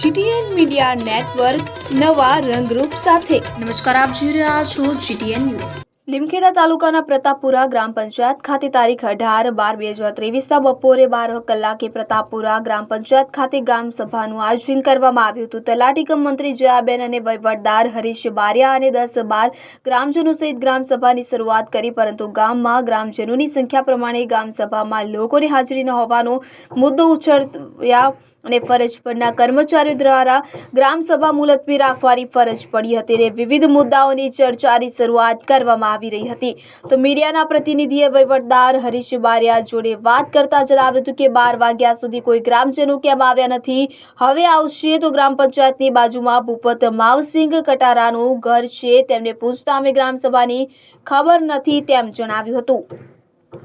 GTN media network નવા રંગરૂપ સાથે. નમસ્કાર આપ જોઈ રહ્યા છો જીટીએન ન્યૂઝ. લીમખેડા તાલુકાના પ્રતાપપુરા ગ્રામ પંચાયત ખાતે તારીખ અઢાર બાર બે હજાર ત્રેવીસના બપોરે બાર કલાકે પ્રતાપપુરા ગ્રામ પંચાયત ખાતે ગ્રામ સભાનું આયોજન કરવામાં આવ્યું હતું. તલાટી કમ મંત્રી જયાબેન અને વહીવટદાર હરીશ બારિયા અને દસ બાર ગ્રામજનો સહિત ગ્રામ સભાની શરૂઆત કરી પરંતુ ગામમાં ગ્રામજનોની સંખ્યા પ્રમાણે ગ્રામ સભામાં લોકોની હાજરી ન હોવાનો મુદ્દો ઉછળ્યા અને ફરજ પરના કર્મચારીઓ દ્વારા ગ્રામસભા મુલતવી રાખવાની ફરજ પડી હતી અને વિવિધ મુદ્દાઓની ચર્ચાની શરૂઆત કરવામાં આવી રહી હતી. તો મીડિયાના પ્રતિનિધિએ વહીવટદાર હરીશ બારિયા જોડે વાત કરતા જણાવ્યું હતું કે બાર વાગ્યા સુધી કોઈ ગ્રામજનો કેમ આવ્યા નથી? હવે આવશે તો ગ્રામ પંચાયતની બાજુમાં ભૂપત માવસિંહ કટારાનું ઘર છે. તેમને પૂછતા અમે ગ્રામસભાની ખબર નથી તેમ જણાવ્યું હતું.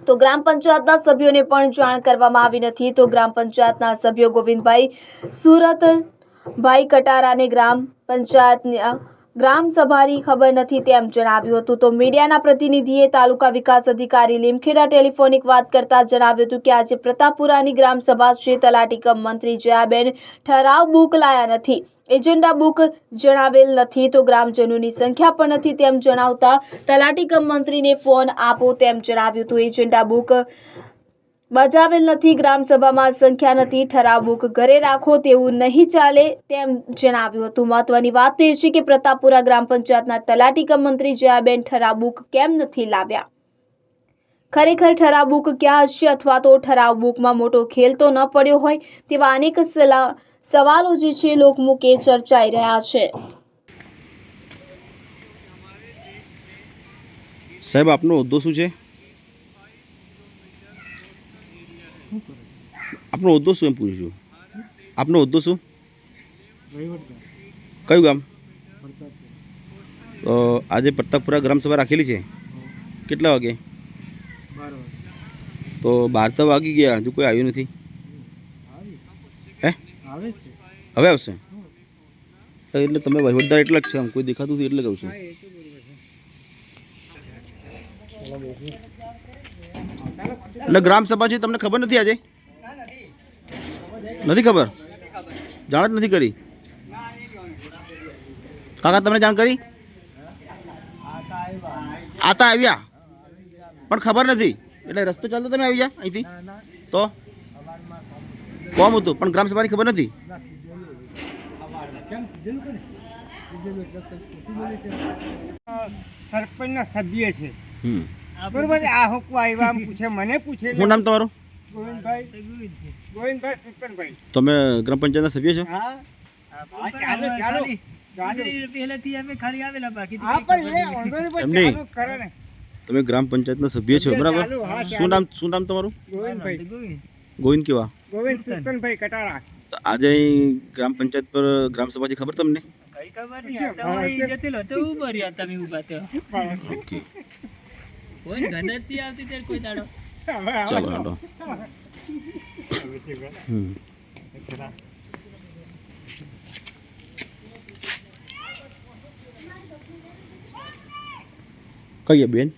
તો ગ્રામ પંચાયતના સભ્યોને પણ જાણ કરવામાં આવી નથી. તો ગ્રામ પંચાયતના સભ્યો ગોવિંદભાઈ સુરતભાઈ કટારાને ગ્રામ પંચાયતના ગ્રામ સભાની ખબર નથી તેમ જણાવ્યું હતું. તો મીડિયાના પ્રતિનિધિએ તાલુકા વિકાસ અધિકારી લીમખેડા ટેલિફોનિક વાત કરતા જણાવ્યું હતું કે આજે પ્રતાપપુરાની ગ્રામ સભા છે. તલાટી મંત્રી જયાબેન ઠરાવ બુક લાયા નથી. એજન્ડા બુક જણાવેલ નથી તો ગ્રામજનોની સંખ્યા પણ નથી તેમ જણાવતા તલાટી કમ મંત્રીને ફોન આપો તેમ જણાવ્યું હતું. એજન્ડા બુક બજાવેલ નથી, ગ્રામસભામાં સંખ્યા નથી, ઠરાવ બુક ઘરે રાખો તેવું નહીં ચાલે તેમ જણાવ્યું હતું. મહત્વની વાત તો એ છે કે પ્રતાપપુરા ગ્રામ પંચાયતના તલાટી કમ મંત્રી જયાબેન ઠરાવ બુક કેમ નથી લાવ્યા? ખરેખર ઠરાવ બુક ક્યાં હશે અથવા તો ઠરાવ બુકમાં મોટો ખેલ તો ન પડ્યો હોય તેવા અનેક સલા સવાલો જે છે લોકમુખે ચર્ચાઈ રહ્યા છે. સાહેબ આપનો હોદ્દો શું છે? આપનો હોદ્દો શું એમ પૂછું છું? આપનો હોદ્દો શું? કયું ગામ? તો આજે પ્રતાપપુરા ગ્રામસભા રાખેલી છે? કેટલા વાગે. તો બાર તો વાગી ગયા હજુ કોઈ આવ્યું નથી? આવે છે? હવે આવશે? એટલે તમે વહીવટદાર એટલા જ છે આમ કોઈ દેખાતું નથી એટલે કહું છું. એટલે ગ્રામસભા છે તમને ખબર નથી આજે? નથી ખબર? જાણ જ નથી કરી? કાકા તમને જાણ કરી? આતા આવ્યા. પણ ખબર નથી. એટલે રસ્તે ચાલતા તમે આવી ગયા અહીંથી? તો? કોમ હતું પણ ગ્રામસભાની ખબર નથી? સરપંચના સભ્ય છે. બરોબર આ હોકવા આવ્યા આમ પૂછે મને પૂછે શું નામ તમારું? ગોવિંદભાઈ. ગોવિંદભાઈ સુરતનભાઈ તમે ગ્રામ પંચાયતના સભ્ય છો? હા. ચાલો ચાલો. તમે ગ્રામ પંચાયતના સભ્ય છો બરાબર? શું નામ શું નામ તમારું? ગોવિંદભાઈ. ગોવિંદ કેવા? ગોવિંદ સુરતનભાઈ કટારા. આજે અહીં ગ્રામ પંચાયત પર ગ્રામ સભા ખબર તમને? કઈ ખબર નહીં તમારી જતેલો તો ઊભો રહ્યા તમે ઊભા તો. ઓકે. કોઈ ગદરથી આવતી ત્યારે કોઈ દાડો. ચાલો હાલો. હમ. કહીએ બેન?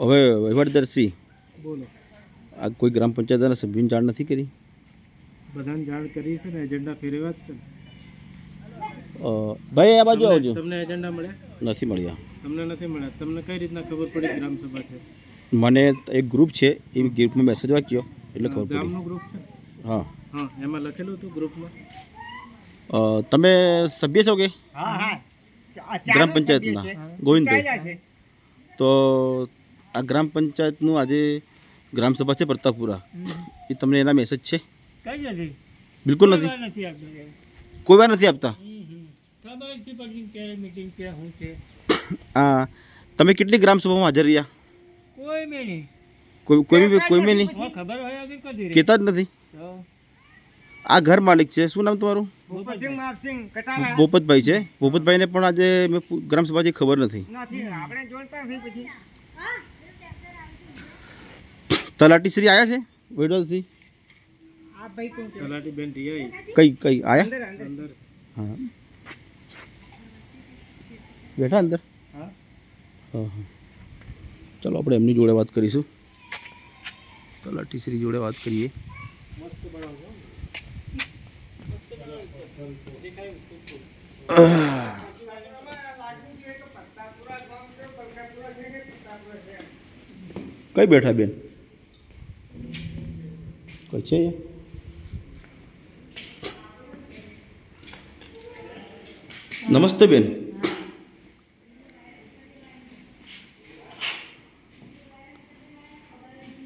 હવે વહીવટદર્શી બોલો. આ કોઈ ગ્રામ પંચાયતના સભ્યોની જાણ નથી કરી? બધાને જાણ કરી છે ને એજન્ડા ફેરવ્યા જ છે ભાઈ આ બાજુ આવજો. તમને એજન્ડા મળ્યા? નથી મળ્યા. તમને નથી મળ્યા? તમને કઈ રીતના ખબર પડી ગ્રામસભા છે? મને એક ગ્રુપ છે એ ગ્રુપમાં મેસેજ વાંચ્યો એટલે ખબર પડી. ગામનું ગ્રુપ છે? હા. હા એમાં લખેલું હતું ગ્રુપમાં? તમે સભ્ય છો કે? હા હા. ગ્રામ પંચાયતના. ગોવિંદભાઈ. તો આ ગ્રામ પંચાયતનું આજે ગ્રામ સભા છે પ્રતાપપુરા. એ તમને એના મેસેજ છે? કઈ નથી. બિલકુલ નથી. કોઈ વાર નથી આપતા? આ તમે કેટલી ગ્રામ સભામાં હાજર રહ્યા? કોઈ મેં નહીં કોઈ કોઈ બી કોઈ બી નહીં ખબર હોય કદી જ નથી? આ ઘર માલિક છે. શું નામ તમારું? ભૂપતભાઈ. છે. ભોપતભાઈને પણ આજે મેં ગ્રામ સભાથી ખબર નથી. નથી આપણે જોડતા પછી. તલાટી શ્રી આવ્યા છે? વડોદરાથી આ તલાટી બેન કઈ કઈ આયા? અંદર. અંદર. હા. બેઠા અંદર? હા. હા હા. ચાલો આપણે એમની જોડે વાત કરીશું. તલાટી શ્રી જોડે વાત કરીએ. કઈ બેઠા બેન? કઈ છે? નમસ્તે બેન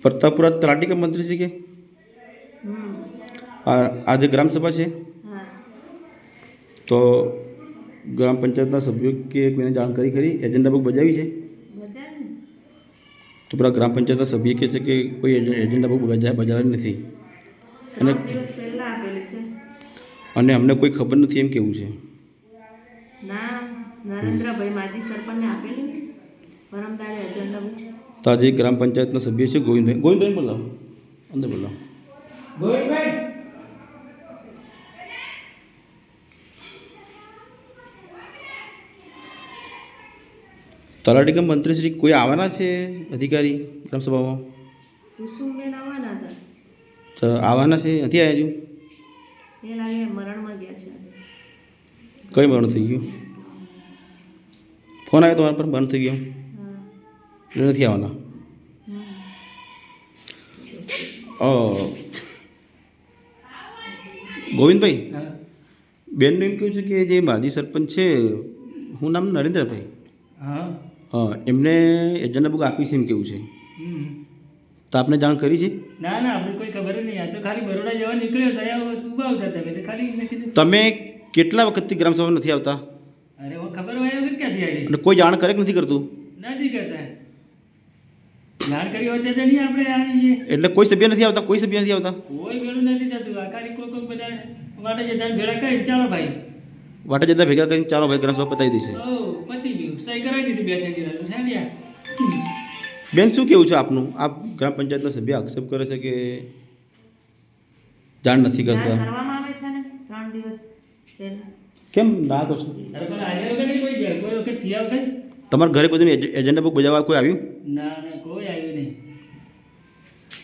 પ્રતાપપુરા તલાટી કે મંત્રી છે કે આજે ગ્રામસભા છે તો ગ્રામ પંચાયતના સભ્યો કે કોઈને જાણકારી ખરી એજન્ડા બુક બજાવી છે તો પેલા ગ્રામ પંચાયતના સભ્ય કહે છે કે કોઈ એજ- એજન્ડા બુક બજા બજાવી નથી અને અને અમને કોઈ ખબર નથી એમ કેવું છે. ના નરેન્દ્રભાઈ માજી સરપંચને આપેલી પરમદાડે એજન્ડા બુક. ગ્રામ પંચાયતના સભ્ય છે ગોવિંદભાઈ. ગોવિંદભાઈ બોલાવો અંદર બોલાવો તલાટી કે મંત્રી શ્રી કોઈ આવવાના છે અધિકારી ગ્રામસભામાં? કુસુમબેન આવવાના હતા. તો આવવાના છે? નથી આવ્યા હજુ એ લાગે મરણમાં ગયા છે કઈ મરણ થઈ ગયું? ફોન આવ્યો તમારા પર? બંધ થઈ ગયો? એટલે નથી આવવાના? ઓ ગોવિંદભાઈ? બેનનું એમ કહ્યું છે કે જે માજી સરપંચ છે હું નામ નરેન્દ્રભાઈ? હા. હા એમને એજન્ડા બુક આપી છે એમ કેવું છે. તો આપને જાણ કરી છે? ના ના આપણે કોઈ ખબર નહીં. આ તો ખાલી બરોડા જવા નીકળ્યો તો અહીંયા ઊભા આવતા એટલે ખાલી મેં કીધું તમે કેટલા વખતથી ગ્રામસભા નથી આવતા? અરે હું ખબર હોય વગર ક્યાંથી આવી? અને કોઈ જાણ કરે કે નથી કરતું? નથી કરતા. જાણ કરી હોય તો નહીં આપણે આવીએ. એટલે કોઈ સભ્ય નથી આવતા? કોઈ સભ્ય નથી આવતા? કોઈ ભેળું નથી થતું. આ ખાલી કોઈ કોઈ બધા વાટે જતા ભેળા કરી ચાલો ભાઈ. વાટે જતા ભેગા કરીને ચાલો ભાઈ ગ્રામસભા પતાવી દઈશું. ઓ પતી ગયું. સહી કરાવી દીધી બે ત્રણ દિવસ. સાંડ્યા બેન શું કેવું છે આપનું? આપ ગ્રામ પંચાયતના સભ્ય આક્ષેપ કરે છે કે જાણ નથી કરતા? કરવામાં આવે છે ને? ત્રણ દિવસ પહેલા. કેમ? ના કહો છો તમારા ઘરે કોઈ એજ- એજન્ડા બુક બજાવવા કોઈ આવ્યું? કોઈ આવ્યું નહીં.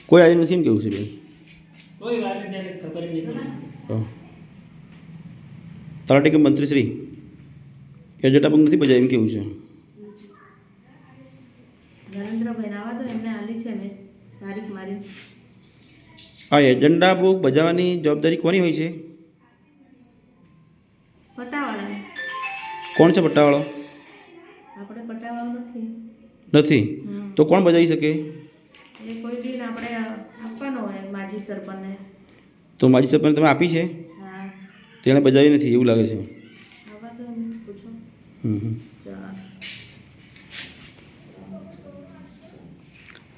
કોઈ આવ્યું નથી એમ કેવું છે બેન? કોઈ વાત ખબર નહીં તલાટી કે મંત્રી શ્રી એજન્ડા બુક નથી બજાવ્યું એમ કેવું છે? નરેન્દ્રભાઈ આવા તો એમને આલી છે ને તારીખ મારી. આ એજન્ડા બુક બજાવવાની જવાબદારી કોની હોય છે? પટાવાળા. કોણ છે પટ્ટાવાળો આપણે પટાવાળો નથી. નથી? તો કોણ બજાવી શકે? એ કોઈ દિન આપણે આપવાનો હોય માજી સરપંચને. તો માજી સરપંચ તમે આપી છે? હા. તેણે બજાવી નથી એવું લાગે છે. આવા તો પૂછો. હમ હમ. ચાલ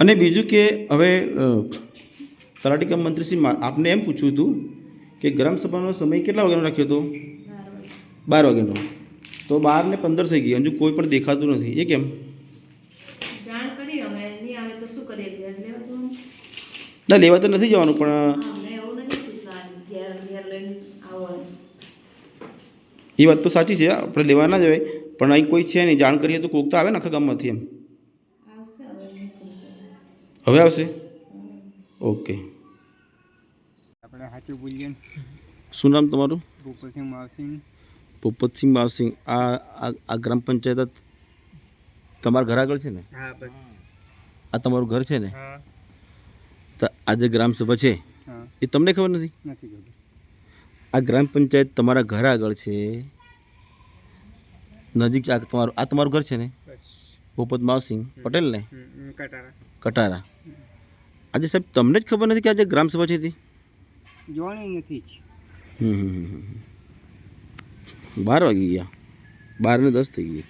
અને બીજું કે હવે અ, મંત્રીશ્રી મંત્રી શ્રી મા- આપને એમ પૂછ્યું હતું કે ગ્રામસભાનો સમય કેટલા વાગ્યાનો રાખ્યો હતો? બાર વાગ્યાનો. તો બાર ને પંદર થઈ ગઈ હજુ કોઈ પણ દેખાતું નથી. એ કેમ? ના લેવા તો નથી જવાનું પણ. એ વાત તો સાચી છે આપણે લેવા ના જવાય. પણ અહીં કોઈ છે નહીં. જાણ કરીએ તો કોક તો આવે ને આખા ગામમાંથી એમ આવશે હવે નહીં પૂછશે હવે આવશે? ઓકે આપણે સાચું બોલીએ શું નામ તમારું? ભૂપતસિંહ માવસિંહ. ભૂપતસિંહ માવસિંહ. આ આ ગ્રામ પંચાયત તમારા ઘર આગળ છે ને? આ તમારું ઘર છે ને? તો આ જે ગ્રામસભા છે એ તમને ખબર નથી? નથી આ ગ્રામ પંચાયત તમારા ઘર આગળ છે. નજીક આ તમારું આ તમારું ઘર છે ને? બસ. ભૂપત માવસિંહ પટેલ ને કટારા. આજે સાહેબ તમને જ ખબર નથી કે આજે ગ્રામસભા છે તે જોવાની નથી. બાર વાગી ગયા. બાર ને દસ થઈ ગઈ.